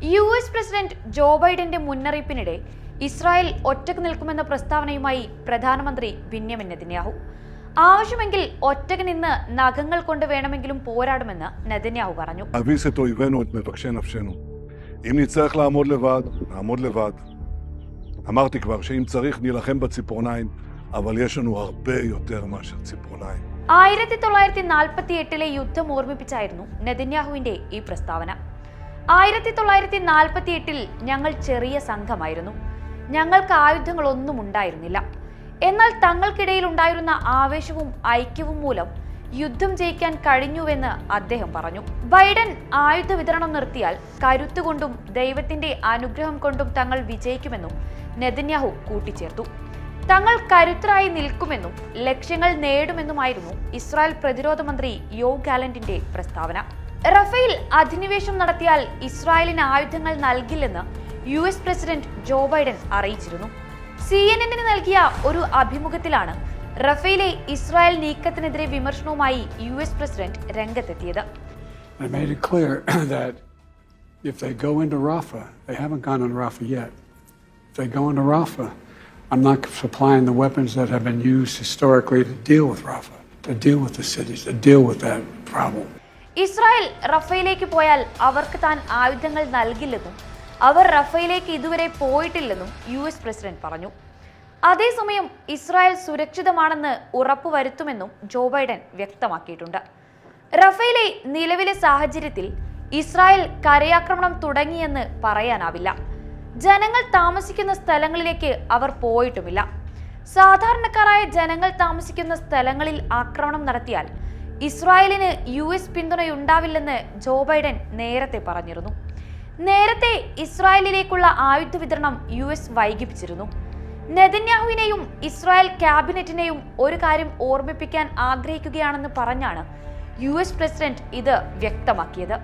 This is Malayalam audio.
യു എസ് പ്രസിഡന്റ് ജോ ബൈഡന്റെ മുന്നറിയിപ്പിനിടെ ഇസ്രായേൽ ഒറ്റക്ക് നിൽക്കുമെന്ന പ്രസ്താവനയുമായി പ്രധാനമന്ത്രി ബിന്യാമിൻ നെതന്യാഹു ആവശ്യമെങ്കിൽ ഒറ്റക്ക് നിന്ന് നഖങ്ങൾ കൊണ്ട് വേണമെങ്കിലും പോരാടുമെന്ന് നെതന്യാഹു പറഞ്ഞു להביס את אויבינו, את מבקשי נפשנו. אם נצטרך לעמוד לבד, נעמוד לבד. אמרתי כבר שאם צריך נילחם בציפורניים, אבל יש לנו הרבה יותר מאשר ציפורניים. ആയിരത്തി തൊള്ളായിരത്തി നാൽപ്പത്തി എട്ടിലെ യുദ്ധം ഓർമ്മിപ്പിച്ചായിരുന്നു നെതന്യാഹുവിന്റെ ഈ പ്രസ്താവന ആയിരത്തി തൊള്ളായിരത്തി നാൽപ്പത്തി എട്ടിൽ ഞങ്ങൾ ചെറിയ സംഘമായിരുന്നു. ഞങ്ങൾക്ക് ആയുധങ്ങളൊന്നും ഉണ്ടായിരുന്നില്ല. എന്നാൽ തങ്ങൾക്കിടയിൽ ഉണ്ടായിരുന്ന ആവേശവും ഐക്യവും മൂലം യുദ്ധം ജയിക്കാൻ കഴിഞ്ഞുവെന്ന് അദ്ദേഹം പറഞ്ഞു. ബൈഡൻ ആയുധ വിതരണം നിർത്തിയാൽ കരുത്തുകൊണ്ടും ദൈവത്തിന്റെ അനുഗ്രഹം കൊണ്ടും തങ്ങൾ വിജയിക്കുമെന്നും നെതന്യാഹു കൂട്ടിച്ചേർത്തു. തങ്ങൾ കരുത്തരായി നിൽക്കുമെന്നും ലക്ഷ്യങ്ങൾ നേടുമെന്നുമായിരുന്നു ഇസ്രായേൽ പ്രതിരോധ മന്ത്രി യോ ഗാലന്റിന്റെ പ്രസ്താവന. റഫേൽ അധിനിവേശം നടത്തിയാൽ ഇസ്രായേലിന് ആയുധങ്ങൾ നൽകില്ലെന്ന് U S president Joe Biden അറിയിച്ചിരുന്നു സി എൻ എന്നിന് നൽകിയ ഒരു അഭിമുഖത്തിലാണ് റഫേലെ ഇസ്രായേൽ നീക്കത്തിനെതിരെ വിമർശനവുമായി യു എസ് പ്രസിഡന്റ് രംഗത്തെത്തിയത് I made it clear that if they go into Rafah, they haven't gone into Rafah yet. If they go into Rafah, I'm not supplying the weapons that have been used historically to deal with Rafah, to deal with the cities, to deal with that problem. Israel റഫയിലേക്ക് പോയാൽ അവർക്ക് താൻ ആയുധങ്ങൾ നൽകില്ലെന്നും അവർ റഫയിലേക്ക് ഇതുവരെ പോയിട്ടില്ലെന്നും യു എസ് പ്രസിഡന്റ് പറഞ്ഞു. അതേസമയം ഇസ്രായേൽ സുരക്ഷിതമാണെന്ന് ഉറപ്പുവരുത്തുമെന്നും ജോ ബൈഡൻ വ്യക്തമാക്കിയിട്ടുണ്ട്. റഫയിലെ നിലവിലെ സാഹചര്യത്തിൽ ഇസ്രായേൽ കരയാക്രമണം തുടങ്ങിയെന്ന് പറയാനാവില്ല. ജനങ്ങൾ താമസിക്കുന്ന സ്ഥലങ്ങളിലേക്ക് അവർ പോയിട്ടുമില്ല. സാധാരണക്കാരായ ജനങ്ങൾ താമസിക്കുന്ന സ്ഥലങ്ങളിൽ ആക്രമണം നടത്തിയാൽ ഇസ്രായേലിന് യു എസ് പിന്തുണയുണ്ടാവില്ലെന്ന് ജോ ബൈഡൻ നേരത്തെ പറഞ്ഞിരുന്നു. നേരത്തെ ഇസ്രായേലിലേക്കുള്ള ആയുധ വിതരണം യു എസ് വൈകിപ്പിച്ചിരുന്നു. നെതന്യാഹുവിനെയും ഇസ്രായേൽ ക്യാബിനറ്റിനെയും ഒരു കാര്യം ഓർമ്മിപ്പിക്കാൻ ആഗ്രഹിക്കുകയാണെന്ന് പറഞ്ഞാണ് യു എസ് പ്രസിഡന്റ് ഇത് വ്യക്തമാക്കിയത്.